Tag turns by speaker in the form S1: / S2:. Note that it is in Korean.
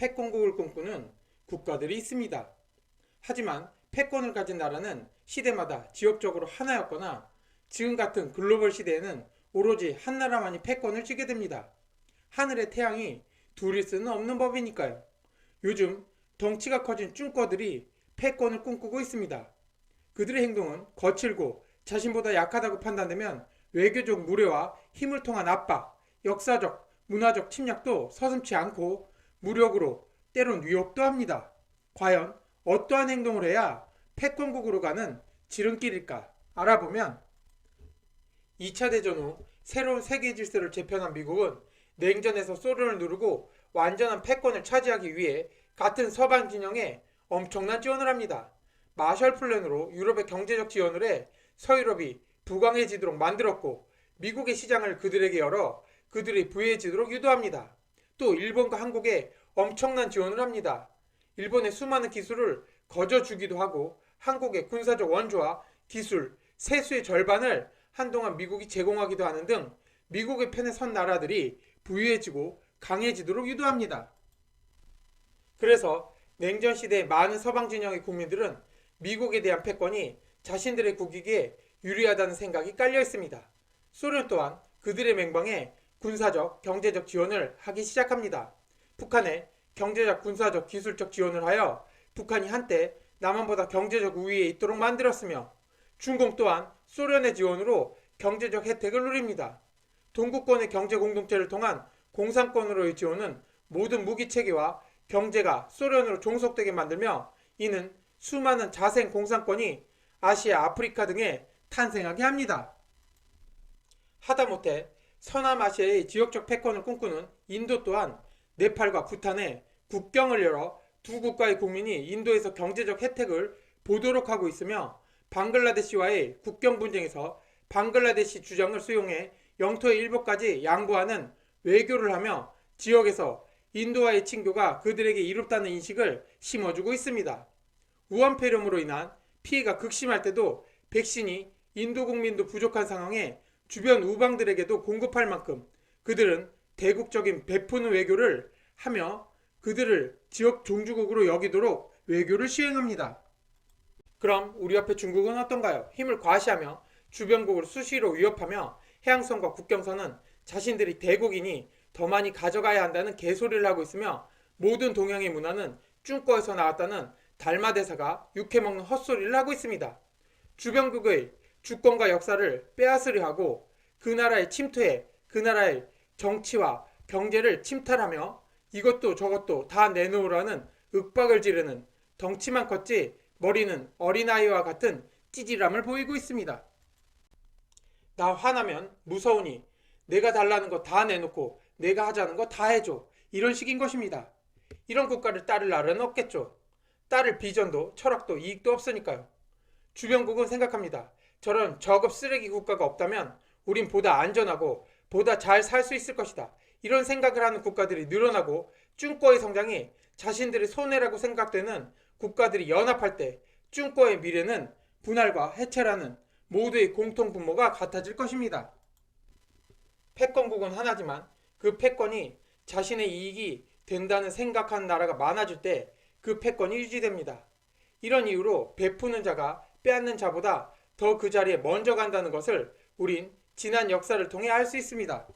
S1: 패권국을 꿈꾸는 국가들이 있습니다. 하지만 패권을 가진 나라는 시대마다 지역적으로 하나였거나 지금 같은 글로벌 시대에는 오로지 한 나라만이 패권을 쥐게 됩니다. 하늘의 태양이 둘일 수는 없는 법이니까요. 요즘 덩치가 커진 쭝꺼들이 패권을 꿈꾸고 있습니다. 그들의 행동은 거칠고 자신보다 약하다고 판단되면 외교적 무례와 힘을 통한 압박, 역사적, 문화적 침략도 서슴지 않고 무력으로 때론 위협도 합니다. 과연 어떠한 행동을 해야 패권국으로 가는 지름길일까 알아보면 2차 대전 후 새로운 세계 질서를 재편한 미국은 냉전에서 소련을 누르고 완전한 패권을 차지하기 위해 같은 서방 진영에 엄청난 지원을 합니다. 마셜 플랜으로 유럽의 경제적 지원을 해 서유럽이 부강해지도록 만들었고 미국의 시장을 그들에게 열어 그들이 부유해지도록 유도합니다. 또 일본과 한국에 엄청난 지원을 합니다. 일본의 수많은 기술을 거저 주기도 하고 한국의 군사적 원조와 기술, 세수의 절반을 한동안 미국이 제공하기도 하는 등 미국의 편에 선 나라들이 부유해지고 강해지도록 유도합니다. 그래서 냉전 시대의 많은 서방 진영의 국민들은 미국에 대한 패권이 자신들의 국익에 유리하다는 생각이 깔려 있습니다. 소련 또한 그들의 맹방에 군사적, 경제적 지원을 하기 시작합니다. 북한에 경제적, 군사적, 기술적 지원을 하여 북한이 한때 남한보다 경제적 우위에 있도록 만들었으며 중공 또한 소련의 지원으로 경제적 혜택을 누립니다. 동구권의 경제 공동체를 통한 공산권으로의 지원은 모든 무기 체계와 경제가 소련으로 종속되게 만들며 이는 수많은 자생 공산권이 아시아, 아프리카 등에 탄생하게 합니다. 하다못해 서남아시아의 지역적 패권을 꿈꾸는 인도 또한 네팔과 부탄에 국경을 열어 두 국가의 국민이 인도에서 경제적 혜택을 보도록 하고 있으며 방글라데시와의 국경 분쟁에서 방글라데시 주장을 수용해 영토의 일부까지 양보하는 외교를 하며 지역에서 인도와의 친교가 그들에게 이롭다는 인식을 심어주고 있습니다. 우한폐렴으로 인한 피해가 극심할 때도 백신이 인도 국민도 부족한 상황에 주변 우방들에게도 공급할 만큼 그들은 대국적인 베푸는 외교를 하며 그들을 지역 종주국으로 여기도록 외교를 시행합니다. 그럼 우리 옆에 중국은 어떤가요? 힘을 과시하며 주변국을 수시로 위협하며 해양선과 국경선은 자신들이 대국이니 더 많이 가져가야 한다는 개소리를 하고 있으며 모든 동양의 문화는 쭝꺼에서 나왔다는 달마 대사가 육해 먹는 헛소리를 하고 있습니다. 주변국의 주권과 역사를 빼앗으려 하고 그 나라에 침투해 그 나라의 정치와 경제를 침탈하며 이것도 저것도 다 내놓으라는 윽박을 지르는 덩치만 컸지 머리는 어린아이와 같은 찌질함을 보이고 있습니다. 나 화나면 무서우니 내가 달라는 거 다 내놓고 내가 하자는 거 다 해줘. 이런 식인 것입니다. 이런 국가를 따를 나라는 없겠죠. 따를 비전도 철학도 이익도 없으니까요. 주변국은 생각합니다. 저런 저급 쓰레기 국가가 없다면 우린 보다 안전하고 보다 잘 살 수 있을 것이다. 이런 생각을 하는 국가들이 늘어나고 쭝꺼의 성장이 자신들의 손해라고 생각되는 국가들이 연합할 때 쭝꺼의 미래는 분할과 해체라는 모두의 공통 분모가 같아질 것입니다. 패권국은 하나지만 그 패권이 자신의 이익이 된다는 생각하는 나라가 많아질 때 그 패권이 유지됩니다. 이런 이유로 베푸는 자가 빼앗는 자보다 더 그 자리에 먼저 간다는 것을 우린 지난 역사를 통해 알 수 있습니다.